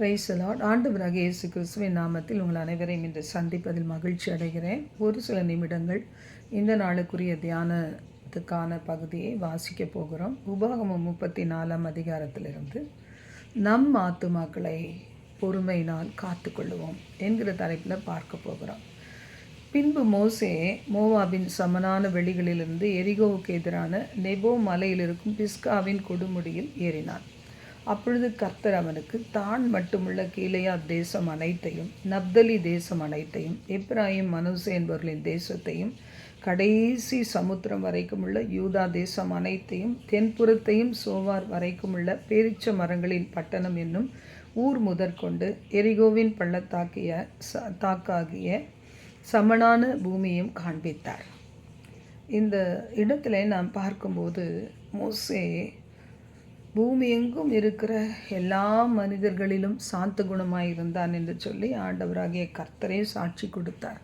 Price Lord ஆண்டவராக இயேசு கிறிஸ்துவின் நாமத்தில் உங்கள் அனைவரையும் இன்று சந்திப்பதில் மகிழ்ச்சி அடைகிறேன். ஒரு சில நிமிடங்கள் இந்த நாளுக்குரிய தியானத்துக்கான பகுதியை வாசிக்க போகிறோம். உபாகமம் முப்பத்தி நாலாம் அதிகாரத்திலிருந்து நம் ஆத்துமாக்களை பொறுமையினால் காத்துக்கொள்ளுவோம் என்கிற தலைப்பில் பார்க்க போகிறோம். பின்பு மோசே மோவாவின் சமனான வெளிகளிலிருந்து எரிகோவுக்கு எதிரான நெபோ மலையில் இருக்கும் பிஸ்காவின் கொடுமுடியில் ஏறினான். அப்பொழுது கர்த்தர் அவனுக்கு தான் மட்டுமுள்ள கீழையா தேசம் அனைத்தையும் நப்தலி தேசம் அனைத்தையும் இப்ராஹிம் மனுசே என்பவர்களின் தேசத்தையும் கடைசி சமுத்திரம் வரைக்கும் உள்ள யூதா தேசம் அனைத்தையும் தென்புறத்தையும் சோவார் வரைக்கும் உள்ள பேரிச்ச மரங்களின் பட்டணம் என்னும் ஊர் முதற்கொண்டு எரிகோவின் பள்ளத்தாக்கிய ச தாக்காகிய சமனான பூமியும் காண்பித்தார். இந்த இடத்துல நாம் பார்க்கும்போது மோசே பூமி எங்கும் இருக்கிற எல்லா மனிதர்களிலும் சாந்த குணமாக இருந்தான் என்று சொல்லி ஆண்டவராகிய கர்த்தரே சாட்சி கொடுத்தார்.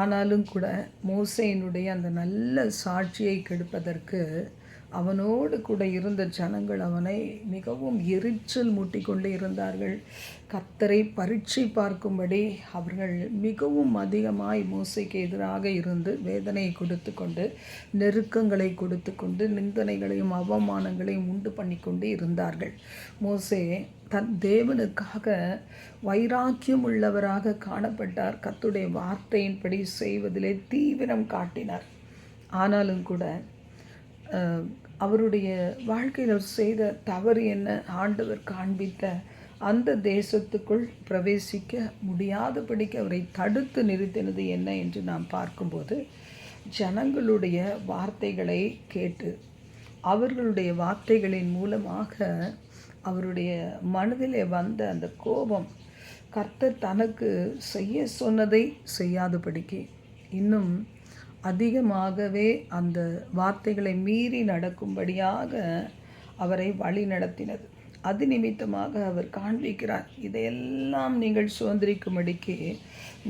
ஆனாலும் கூட மோசையினுடைய அந்த நல்ல சாட்சியை கெடுப்பதற்கு அவனோடு கூட இருந்த ஜனங்கள் அவனை மிகவும் எரிச்சல் மூட்டிக்கொண்டு இருந்தார்கள். கத்தரை பரீட்சை பார்க்கும்படி அவர்கள் மிகவும் அதிகமாய் மோசைக்கு எதிராக இருந்து வேதனையை கொடுத்து கொண்டு நெருக்கங்களை கொடுத்து கொண்டு நிந்தனைகளையும் அவமானங்களையும் உண்டு பண்ணி கொண்டு இருந்தார்கள். மோசே தன் தேவனுக்காக வைராக்கியம் உள்ளவராக காணப்பட்டார். கத்துடைய வார்த்தையின்படி செய்வதிலே தீவிரம் காட்டினார். ஆனாலும் கூட அவருடைய வாழ்க்கையில் அவர் செய்த தவறு என்ன? ஆண்டவர் காண்பித்த அந்த தேசத்துக்குள் பிரவேசிக்க முடியாதபடிக்கு அவரை தடுத்து நிறுத்தினது என்ன என்று நாம் பார்க்கும்போது ஜனங்களுடைய வார்த்தைகளை கேட்டு அவர்களுடைய வார்த்தைகளின் மூலமாக அவருடைய மனதிலே வந்த அந்த கோபம் கர்த்தர் தனக்கு செய்ய சொன்னதை செய்யாதபடிக்கு இன்னும் அதிகமாகவே அந்த வார்த்தைகளை மீறி நடக்கும்படியாக அவரை வழி நடத்தினது. அது நிமித்தமாக அவர் காண்பிக்கிறார் இதையெல்லாம் நீங்கள் சுதந்திரிக்கும்படிக்கு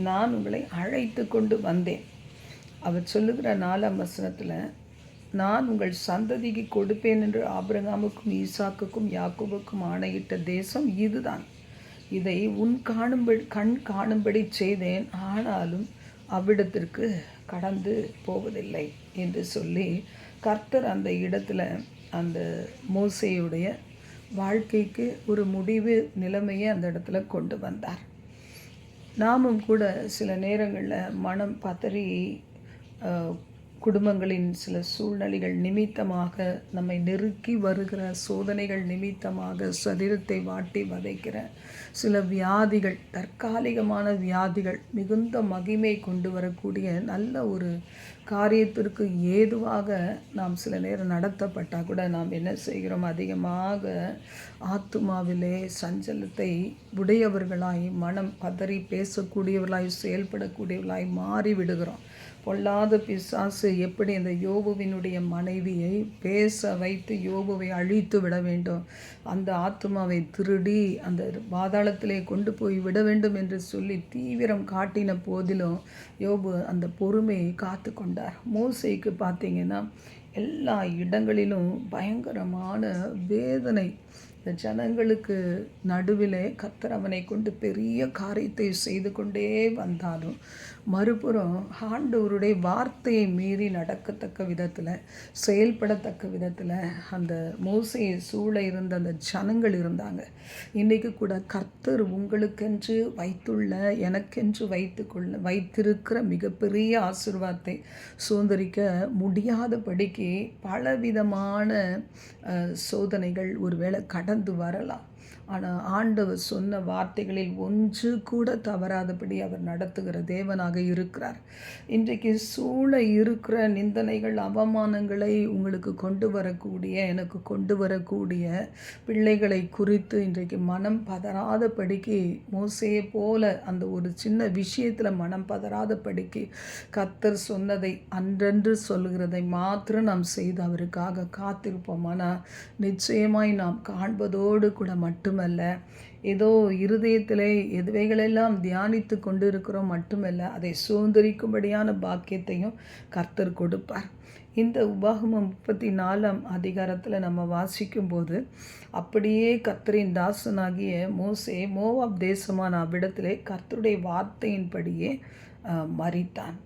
நான் உங்களை அழைத்து கொண்டு வந்தேன். அவர் சொல்லுகிற நாலாம் வசனத்தில் நான் உங்கள் சந்ததிக்கு கொடுப்பேன் என்று ஆபிரகாமுக்கும் ஈசாக்குக்கும் யாக்கோபுக்கும் ஆணையிட்ட தேசம் இதுதான். இதை உன் காணும்படி கண் காணும்படி செய்தேன் ஆனாலும் அவ்விடத்திற்கு கடந்து போவதில்லை என்று சொல்லி கர்த்தர் அந்த இடத்துல அந்த மோசையுடைய வாழ்க்கைக்கு ஒரு முடிவு நிலைமையை அந்த இடத்துல கொண்டு வந்தார். நாமும் கூட சில நேரங்களில் மனம் பதறி குடும்பங்களின் சில சூழ்நிலைகள் நிமித்தமாக நம்மை நெருக்கி வருகிற சோதனைகள் நிமித்தமாக சரீரத்தை வாட்டி வதைக்கிற சில வியாதிகள் தற்காலிகமான வியாதிகள் மிகுந்த மகிமை கொண்டு வரக்கூடிய நல்ல ஒரு காரியத்திற்கு ஏதுவாக நாம் சில நேரம் நடத்தப்பட்டால் கூட நாம் என்ன செய்கிறோம்? அதிகமாக ஆத்துமாவிலே சஞ்சலத்தை உடையவர்களாய் மனம் பதறி பேசக்கூடியவர்களாய் செயல்படக்கூடியவர்களாய் மாறி விடுகிறோம் பொல்லாத பிசாசு எப்படி அந்த யோபுவினுடைய மனைவியை பேச வைத்து யோபுவை அழித்து விட வேண்டும்? அந்த ஆத்மாவை திருடி அந்த பாதாளத்திலே கொண்டு போய் விட வேண்டும் என்று சொல்லி தீவிரம் காட்டின போதிலும் யோபு அந்த பொறுமையை காத்து கொண்டார். மோசைக்கு பார்த்தீங்கன்னா எல்லா இடங்களிலும் பயங்கரமான வேதனை. இந்த ஜனங்களுக்கு நடுவிலே கத்தர் அவனை கொண்டு பெரிய காரியத்தை செய்து கொண்டே வந்தாலும் மறுபுறம் ஆண்டவருடைய வார்த்தையை மீறி நடக்கத்தக்க விதத்தில் செயல்படத்தக்க விதத்தில் அந்த மோசையை சூழ இருந்த அந்த ஜனங்கள் இருந்தாங்க. இன்றைக்கு கூட கர்த்தர் உங்களுக்கென்று வைத்துள்ள எனக்கென்று வைத்துக்கொள்ள வைத்திருக்கிற மிகப்பெரிய ஆசிர்வாதத்தை சுதந்திரிக்க முடியாதபடிக்கு பலவிதமான சோதனைகள் ஒருவேளை கடந்து வரலாம். ஆனால் ஆண்டவர் சொன்ன வார்த்தைகளில் ஒன்று கூட தவறாதபடி அவர் நடத்துகிற தேவனாக இருக்கிறார். இன்றைக்கு சூழ இருக்கிற நிந்தனைகள் அவமானங்களை உங்களுக்கு கொண்டு வரக்கூடிய எனக்கு கொண்டு வரக்கூடிய பிள்ளைகளை குறித்து இன்றைக்கு மனம் பதறாதபடிக்கு மோசையை போல அந்த ஒரு சின்ன விஷயத்தில் மனம் பதறாதபடிக்கு கத்தர் சொன்னதை அன்றென்று சொல்கிறதை மாத்திரம் நாம் செய்து அவருக்காக காத்திருப்போம். ஆனால் நிச்சயமாய் நாம் காண்பதோடு கூட மட்டும் மட்டுமல்ல ஏதோ இருதயத்திலே எதுவைகளெல்லாம் தியானித்து கொண்டு இருக்கிறோம் மட்டுமல்ல அதை சுதந்திரிக்கும்படியான பாக்கியத்தையும் கர்த்தர் கொடுப்பார். இந்த உபாகமம் முப்பத்தி நாலாம் அதிகாரத்தில் நம்ம வாசிக்கும்போது அப்படியே கர்த்தரின் தாசனாகிய மோசே மோவாப் தேசமான அவ்விடத்திலே கர்த்தருடைய வார்த்தையின்படியே மறித்தான்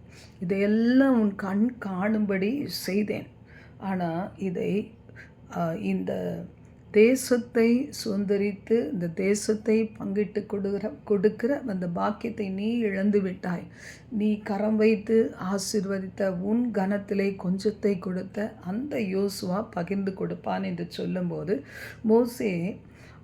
இதையெல்லாம் உன் கண் காணும்படி செய்தேன். ஆனால் இதை இந்த தேசத்தை சுதந்திரித்து இந்த தேசத்தை பங்கிட்டு கொடுக்கிற கொடுக்கிற அந்த பாக்கியத்தை நீ இழந்து விட்டாய். நீ கரம் வைத்து ஆசீர்வதித்த உன் கனத்திலே கொஞ்சத்தை கொடுத்த அந்த யோசுவா பகிர்ந்து கொடுப்பான் என்று சொல்லும்போது மோசே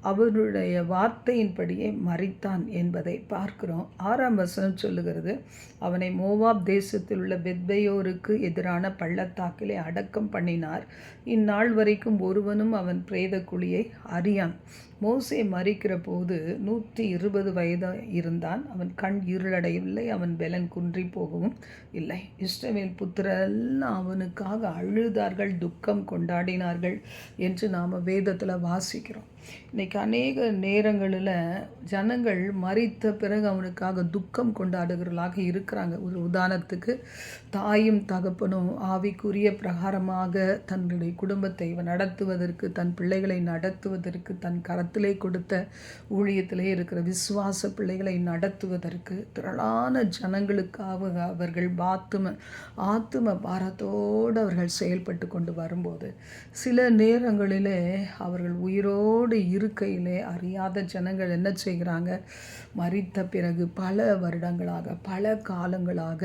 அவருடைய வார்த்தையின்படியே மறித்தான் என்பதை பார்க்கிறோம். ஆறாம் வசனம் சொல்லுகிறது அவனை மோவாப் தேசத்தில் உள்ள பெத்பையோருக்கு எதிரான பள்ளத்தாக்கிலே அடக்கம் பண்ணினார். இந்நாள் வரைக்கும் ஒருவனும் அவன் பிரேத குழியை அறியான். மோசே மறிக்கிற போது நூற்றி இருபது வயது இருந்தான். அவன் கண் இருளடையவில்லை அவன் பெலன் குன்றி போகவும் இல்லை. இஷ்டமேல் புத்திரெல்லாம் அவனுக்காக அழுதார்கள் துக்கம் கொண்டாடினார்கள் என்று நாம் வேதத்தில் வாசிக்கிறோம். இன்னைக்கு அநேக நேரங்களில் ஜனங்கள் மறித்த பிறகு அவனுக்காக துக்கம் கொண்டாடுகிறவர்களாக இருக்கிறாங்க. ஒரு உதாரணத்துக்கு தாயும் தகப்பனும் ஆவிக்குரிய பிரகாரமாக தன்னுடைய குடும்பத்தை நடத்துவதற்கு தன் பிள்ளைகளை நடத்துவதற்கு தன் கரத்திலே கொடுத்த ஊழியத்திலே இருக்கிற விசுவாச பிள்ளைகளை நடத்துவதற்கு திரளான ஜனங்களுக்காக அவர்கள் பாத்தும ஆத்தும பாரத்தோடு அவர்கள் செயல்பட்டு கொண்டு வரும்போது சில நேரங்களிலே அவர்கள் உயிரோடு இருக்கையிலே அறியாத ஜனங்கள் என்ன செய்கிறாங்க? மறித்த பிறகு பல வருடங்களாக பல காலங்களாக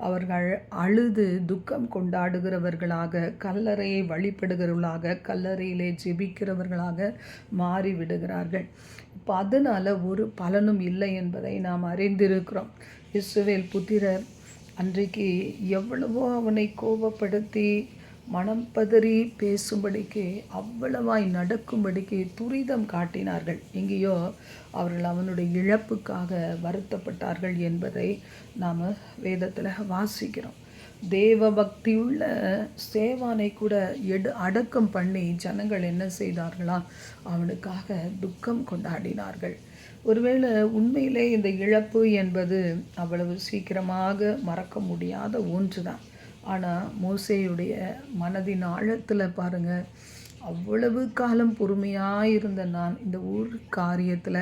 அவர்கள் அழுது துக்கம் கொண்டாடுகிறவர்களாக கல்லறையை வழிபடுகிறவர்களாக கல்லறையிலே ஜெபிக்கிறவர்களாக மாறி விடுகிறார்கள். இப்போ அதனால் ஒரு பலனும் இல்லை என்பதை நாம் அறிந்திருக்கிறோம். இஸ்ரவேல் புத்திரர் அன்றைக்கு எவ்வளவோ அவனை கோபப்படுத்தி மனம் பதறி பேசும்படிக்கு அவ்வளவாய் நடக்கும்படிக்கு துரிதம் காட்டினார்கள். எங்கேயோ அவர்கள் அவனுடைய இழப்புக்காக வருத்தப்பட்டார்கள் என்பதை நாம் வேதத்தில் வாசிக்கிறோம். தேவ பக்தியுள்ள சேவானை கூட எடு அடக்கம் பண்ணி ஜனங்கள் என்ன செய்தார்களா? அவனுக்காக துக்கம் கொண்டாடினார்கள். ஒருவேளை உண்மையிலே இந்த இழப்பு என்பது அவ்வளவு சீக்கிரமாக மறக்க முடியாத ஒன்று தான் ஆனால் மோசேயுடைய மனதின் ஆழத்தில் பாருங்கள் அவ்வளவு காலம் பொறுமையாக இருந்த நான் இந்த ஊர் காரியத்தில்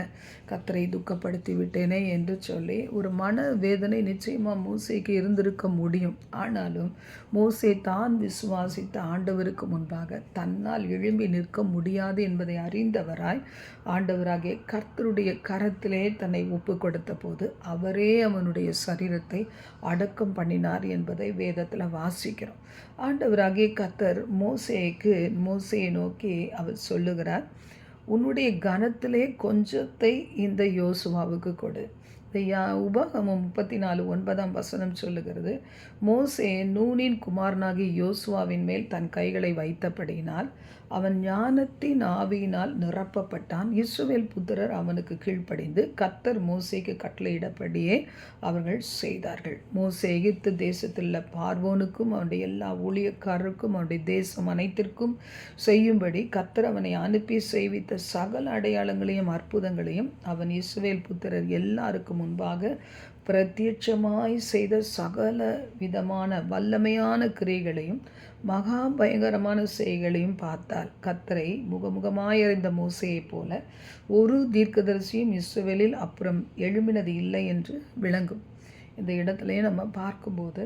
கத்தரை துக்கப்படுத்தி விட்டேனே என்று சொல்லி ஒரு மன வேதனை நிச்சயமாக மூசைக்கு இருந்திருக்க முடியும். ஆனாலும் மோசே தான் விசுவாசித்த ஆண்டவருக்கு முன்பாக தன்னால் எழும்பி நிற்க முடியாது என்பதை அறிந்தவராய் ஆண்டவராகிய கர்த்தருடைய கரத்திலே தன்னை ஒப்பு கொடுத்த போது அவரே அவனுடைய சரீரத்தை அடக்கம் பண்ணினார் என்பதை வேதத்தில் வாசிக்கிறோம். ஆண்டவராகிய கத்தர் மோசேக்கு மோசையை நோக்கி அவர் சொல்லுகிறார் உன்னுடைய கனத்திலே கொஞ்சத்தை இந்த யோசுவாவுக்கு கொடு. யா உபகமம் முப்பத்தி நாலு ஒன்பதாம் வசனம் சொல்லுகிறது மோசே நூனின் குமாரனாகி யோசுவாவின் மேல் தன் கைகளை வைத்தபடியினால் அவன் ஞானத்தின் ஆவியினால் நிரப்பப்பட்டான். இஸ்ரவேல் புத்திரர் அவனுக்கு கீழ்ப்படிந்து கத்தர் மோசேக்கு கட்டளையிடப்படியே அவர்கள் செய்தார்கள். மோசே எகிப்து தேசத்தில் உள்ள பார்வோனுக்கும் அவனுடைய எல்லா ஊழியக்காரருக்கும் அவனுடைய தேசம் அனைத்திற்கும் செய்யும்படி கத்தர் அவனை அனுப்பி செய்வித்த சகல அடையாளங்களையும் அற்புதங்களையும் அவன் இஸ்ரவேல் புத்திரர் எல்லாருக்கும் முன்பாக பிரத்யட்சமாய் செய்த சகல விதமான வல்லமையான கிரைகளையும் மகா பயங்கரமான செய்களையும் பார்த்தால் கத்தரை முகமுகமாயறிந்த மோசையைப் போல ஒரு தீர்க்கதரிசியும் இஸ்ரவேலில் அப்புறம் எழும்பினது இல்லை என்று விளங்கும். இந்த இடத்துலையே நம்ம பார்க்கும்போது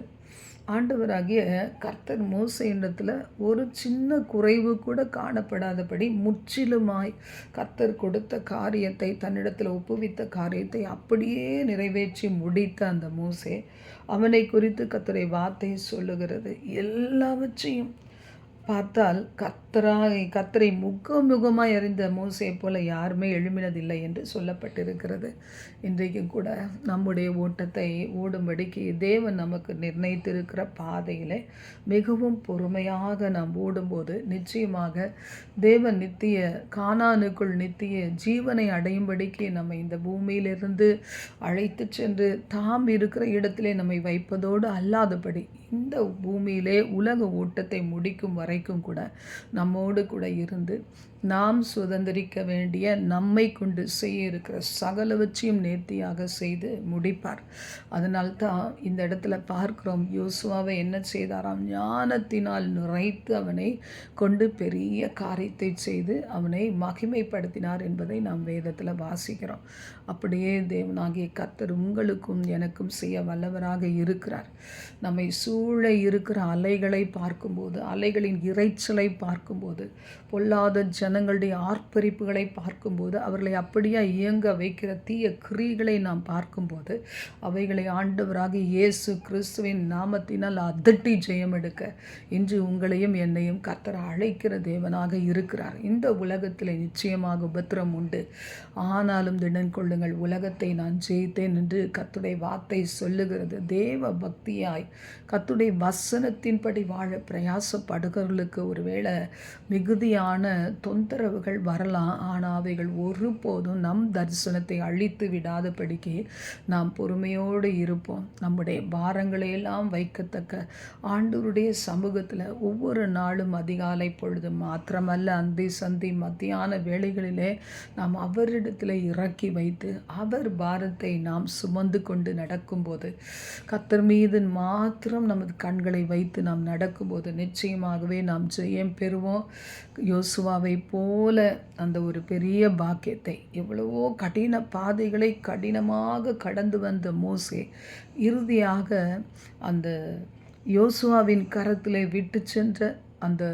ஆண்டவராகிய கர்த்தர் மோசையிடத்தில் ஒரு சின்ன குறைவு கூட காணப்படாதபடி முற்றிலுமாய் கர்த்தர் கொடுத்த காரியத்தை தன்னிடத்தில் ஒப்புவித்த காரியத்தை அப்படியே நிறைவேற்றி முடித்த அந்த மோசே அவனை குறித்து கர்த்தரை வார்த்தை சொல்லுகிறது. எல்லாவற்றையும் பார்த்தால் கத்தராய் கத்தரை முகமுகமாய் அறிந்த மோசையை போல யாருமே எழுமினதில்லை என்று சொல்லப்பட்டிருக்கிறது. இன்றைக்கும் கூட நம்முடைய ஓட்டத்தை ஓடும்படிக்கு தேவன் நமக்கு நிர்ணயித்திருக்கிற பாதையில் மிகவும் பொறுமையாக நாம் ஓடும்போது நிச்சயமாக தேவன் நித்திய காணானுக்குள் நித்திய ஜீவனை அடையும்படிக்கு நம்ம இந்த பூமியிலிருந்து அழைத்து சென்று தாம் இருக்கிற இடத்திலே நம்மை வைப்பதோடு அல்லாதபடி இந்த பூமியிலே உலக ஓட்டத்தை முடிக்கும் வரைக்கும் கூட நம்மோடு கூட இருந்து நாம் சுதந்திரிக்க வேண்டிய நம்மை கொண்டு செய்ய இருக்கிற சகலவற்றையும் நேர்த்தியாக செய்து முடிப்பார். அதனால்தான் இந்த இடத்துல பார்க்கிறோம். யோசுவாவை என்ன செய்தாராம்? ஞானத்தினால் நிறைத்து அவனை கொண்டு பெரிய காரியத்தை செய்து அவனை மகிமைப்படுத்தினார் என்பதை நாம் வேதத்தில் வாசிக்கிறோம். அப்படியே தேவனாகிய கத்தர் உங்களுக்கும் எனக்கும் செய்ய வல்லவராக இருக்கிறார். நம்மை சூழ இருக்கிற அலைகளை பார்க்கும்போது அலைகளின் இறைச்சலை பார்க்கும்போது பொல்லாத ஜனங்களுடைய ஆர்ப்பரிப்புகளை பார்க்கும்போது அவர்களை அப்படியே இயங்க வைக்கிற தீய கிரிகளை நாம் பார்க்கும்போது அவைகளை ஆண்டவராக இயேசு கிறிஸ்துவின் நாமத்தினால் அதட்டி ஜெயம் எடுக்க இன்று உங்களையும் என்னையும் கத்தர அழைக்கிற தேவனாக இருக்கிறார். இந்த உலகத்தில் நிச்சயமாக உபத்திரம் உண்டு. ஆனாலும் திடன் கொள்ளுங்கள் உலகத்தை நான் ஜெயித்தேன் என்று கத்துடைய வார்த்தை சொல்லுகிறது. தேவ பக்தியாய் கத்துடைய வசனத்தின்படி வாழ பிரயாசப்படுகிறவர்களுக்கு ஒருவேளை மிகுதியான தொந்தரவுகள் வரலாம் ஆனால் அவைகள் ஒருபோதும் நம் தரிசனத்தை அழித்து விடாதபடிக்கு நாம் பொறுமையோடு இருப்போம். நம்முடைய பாரங்களையெல்லாம் வைக்கத்தக்க ஆண்டோருடைய சமூகத்தில் ஒவ்வொரு நாளும் அதிகாலை பொழுது மாத்திரமல்ல அந்தி சந்தி மத்தியான வேளைகளிலே நாம் அவரிடத்தில் இறக்கி வைத்து அவர் பாரத்தை நாம் சுமந்து கொண்டு நடக்கும்போது கத்தர் மீது மாத்திரம் நமது கண்களை வைத்து நாம் நடக்கும்போது நிச்சயமாகவே நாம் ஜெயம் பெறுவோம். யோசுவாவை போல அந்த ஒரு பெரிய பாக்கியத்தை எவ்வளவோ கடின பாதைகளை கடினமாக கடந்து வந்த மோசே இறுதியாக அந்த யோசுவாவின் கரத்திலே விட்டு சென்ற அந்த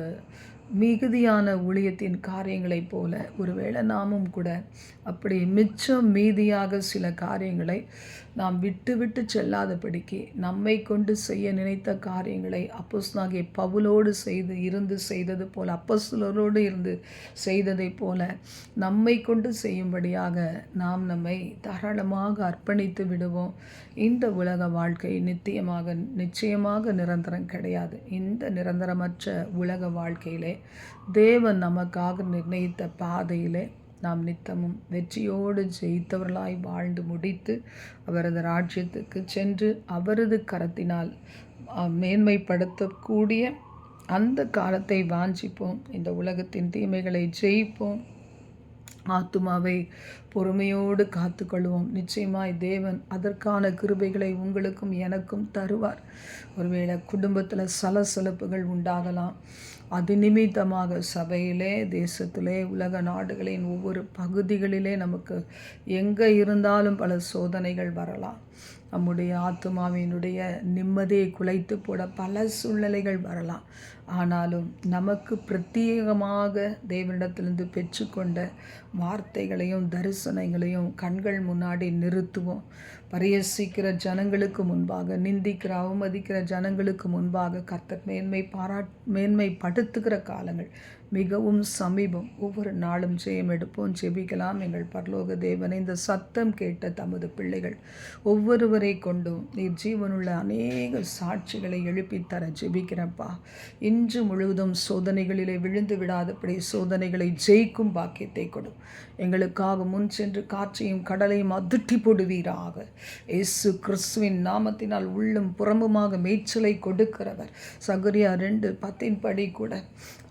மிகுதியான ஊழியத்தின் காரியங்களைப் போல ஒருவேளை நாமும் கூட அப்படி மிச்சம் மீதியாக சில காரியங்களை நாம் விட்டு விட்டு செல்லாதபடிக்கு நம்மை கொண்டு செய்ய நினைத்த காரியங்களை அப்போஸ்னாகிய பவுலோடு செய்து இருந்து செய்தது போல் அப்போஸ்தலரோடு இருந்து செய்ததைப் போல நம்மை கொண்டு செய்யும்படியாக நாம் நம்மை தாராளமாக அர்ப்பணித்து விடுவோம். இந்த உலக வாழ்க்கை நித்தியமாக நிச்சயமாக நிரந்தரம் கிடையாது. இந்த நிரந்தரமற்ற உலக வாழ்க்கையிலே தேவன் நமக்காக நிர்ணயித்த பாதையிலே நாம் நித்தமும் வெற்றியோடு ஜெயித்தவர்களாய் வாழ்ந்து முடித்து அவரது ராஜ்யத்துக்கு சென்று அவரது கரத்தினால் மேன்மைப்படுத்தக்கூடிய அந்த காலத்தை வாஞ்சிப்போம். இந்த உலகத்தின் தீமைகளை ஜெயிப்போம். ஆத்துமாவை பொறுமையோடு காத்துக்கொள்வோம். நிச்சயமாய் தேவன் அதற்கான கிருபைகளை உங்களுக்கும் எனக்கும் தருவார். ஒருவேளை குடும்பத்தில் சலசலப்புகள் உண்டாகலாம். அது நிமித்தமாக சபையிலே தேசத்திலே உலக நாடுகளின் ஒவ்வொரு பகுதிகளிலே நமக்கு எங்கே இருந்தாலும் பல சோதனைகள் வரலாம். நம்முடைய ஆத்மாவினுடைய நிம்மதியை குலைத்து போட பல சூழ்நிலைகள் வரலாம். ஆனாலும் நமக்கு பிரத்யேகமாக தேவனிடத்திலிருந்து பெற்றுக்கொண்ட வார்த்தைகளையும் தரிசனங்களையும் கண்கள் முன்னாடி நிறுத்துவோம். பரியசிக்கிற ஜனங்களுக்கு முன்பாக நிந்திக்கிற அவமதிக்கிற ஜனங்களுக்கு முன்பாக கர்த்தர் மேன்மை பாரா மேன்மைப்படுத்துகிற காலங்கள். மிகவும் சமீபம். ஒவ்வொரு நாளும் ஜெயம் எடுப்போம் ஜெபிக்கலாம். எங்கள் பரலோக தேவனை இந்த சத்தம் கேட்ட தமது பிள்ளைகள் ஒவ்வொருவரை கொண்டும் நீர் ஜீவனுள்ள அநேக சாட்சிகளை எழுப்பித்தர ஜெபிக்கிறப்பா. இன்று முழுவதும் சோதனைகளிலே விழுந்து விடாதபடி சோதனைகளை ஜெயிக்கும் பாக்கியத்தை கொடும். எங்களுக்காக முன் சென்று காற்றையும் கடலையும் அதிர்ட்டி போடுவீராக. இயேசு கிறிஸ்துவின் நாமத்தினால் உள்ளும் புறம்புமாக மேய்ச்சலை கொடுக்கிறவர். சகுரியா ரெண்டு பத்தின் படி கூட.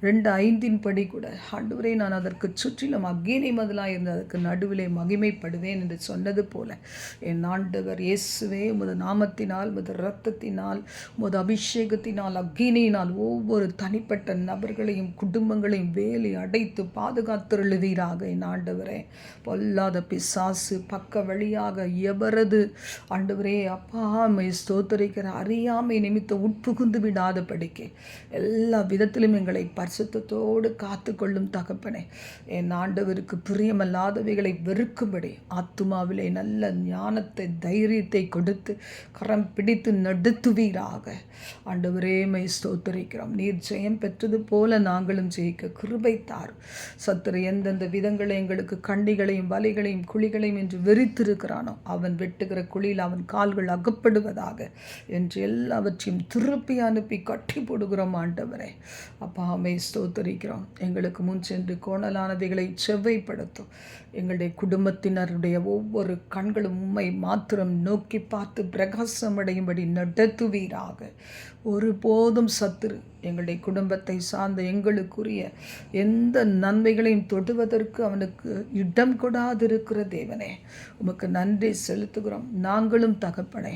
ரெண்டு ஐந்தின் படி கூட. ஆண்டவரே நான் அதற்கு சுற்றிலும் அக்கீனை மதிலாக இருந்து அதற்கு நடுவிலே மகிமைப்படுவேன் என்று சொன்னது போல என் ஆண்டவர் இயேசுவே உமது நாமத்தினால் உமது இரத்தத்தினால் உமது அபிஷேகத்தினால் அக்கீனையினால் ஒவ்வொரு தனிப்பட்ட நபர்களையும் குடும்பங்களையும் வேலி அடைத்து பாதுகாத்துருளுவீராக என் ஆண்டவரே. பொல்லாத பிசாசு பக்க வழியாக எவரது? ஆண்டவரே அப்பா ஸ்தோத்தரிக்கிற அறியாமை நிமித்த உட்புகுந்து விடாதபடிக்கு எல்லா விதத்திலும் எங்களை பரிசுத்தத்தோடு காத்து கொள்ளும் தகப்பனே. என் ஆண்டவருக்கு பிரியமல்லாதவைகளை வெறுக்கும்படி ஆத்துமாவிலே நல்ல ஞானத்தை தைரியத்தை கொடுத்து கரம் பிடித்து நடத்துவீராக. ஆண்டவரே மை ஸ்தோத்தரிக்கிறோம். நீர் ஜெயம் பெற்றது போல நாங்களும் ஜெயிக்க கிருபை தார் சத்துரு எந்தெந்த விதங்களை எங்களுக்கு கண்டிகளையும் வலைகளையும் குழிகளையும் என்று வெறித்திருக்கிறானோ அவன் வெட்டுகிற குழியில் அவன் கால்கள் அகப்படுவதாக என்று எல்லாவற்றையும் திருப்பி அனுப்பி கட்டி போடுகிறோம் ஆண்டவரே. அப்பாமை ஸ்தோத்தரிக்கிறோம். எங்களுக்கு முன் சென்று கோணலானதைகளை செவ்வைப்படுத்தும். எங்களுடைய குடும்பத்தினருடைய ஒவ்வொரு கண்களும் உண்மை மாத்திரம் நோக்கி பார்த்து பிரகாசமடையும்படி நடத்துவீராக. ஒருபோதும் சத்துரு. எங்களுடைய குடும்பத்தை சார்ந்த எங்களுக்குரிய எந்த நன்மைகளையும் தொடுவதற்கு அவனுக்கு இடம் கொடாதிருக்கிற தேவனே. உமக்கு நன்றி செலுத்துகிறோம். நாங்களும் தகப்பனே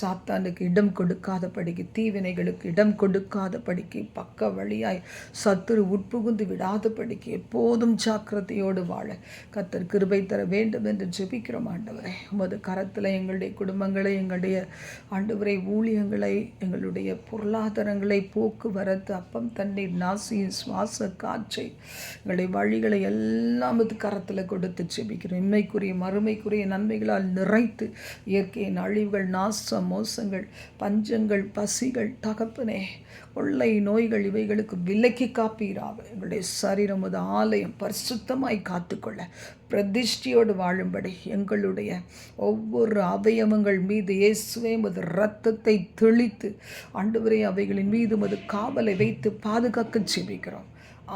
சாத்தானுக்கு இடம் கொடுக்காத படிக்கு தீவினைகளுக்கு இடம் கொடுக்காத படிக்கு பக்க வழியாய் சத்துரு உட்புகுந்து விடாத படிக்கு எப்போதும் ஜாக்கிரதையோடு வாழ கத்தர் கிருபை தர வேண்டும் என்று ஜெபிக்கிறோம் ஆண்டவரே. உமது கரத்தில் எங்களுடைய குடும்பங்களை எங்களுடைய ஆண்டவரை ஊழியங்களை எங்களுடைய பொருளாதாரங்களை போக்குவரத்து அப்பம் தண்ணீர் நாசி சுவாச காற்றை எங்களுடைய வழிகளை எல்லாம் இது கரத்தில் கொடுத்து செபிக்கிறோம். இன்மைக்குரிய மறுமைக்குரிய நன்மைகளால் நிறைத்து இயற்கையின் அழிவுகள் நாச மோசங்கள் பஞ்சங்கள் பசிகள் தகப்பனே கொள்ளை நோய்கள் இவைகளுக்கு விலக்கி காப்பீராக. எங்களுடைய சரீரம் அது ஆலயம் பரிசுத்தமாய் காத்துக்கொள்ள பிரதிஷ்டியோடு வாழும்படி எங்களுடைய ஒவ்வொரு அவயவங்கள் மீது இயேசுவே மது ரத்தத்தை தெளித்து ஆண்டவரே அவைகளின் மீது மது காவலை வைத்து பாதுகாக்க ஜெபிக்கிறோம்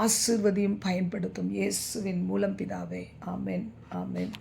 ஆசிர்வதியும் பயன்படுத்தும் இயேசுவின் மூலம் பிதாவே. ஆமேன் ஆமேன்.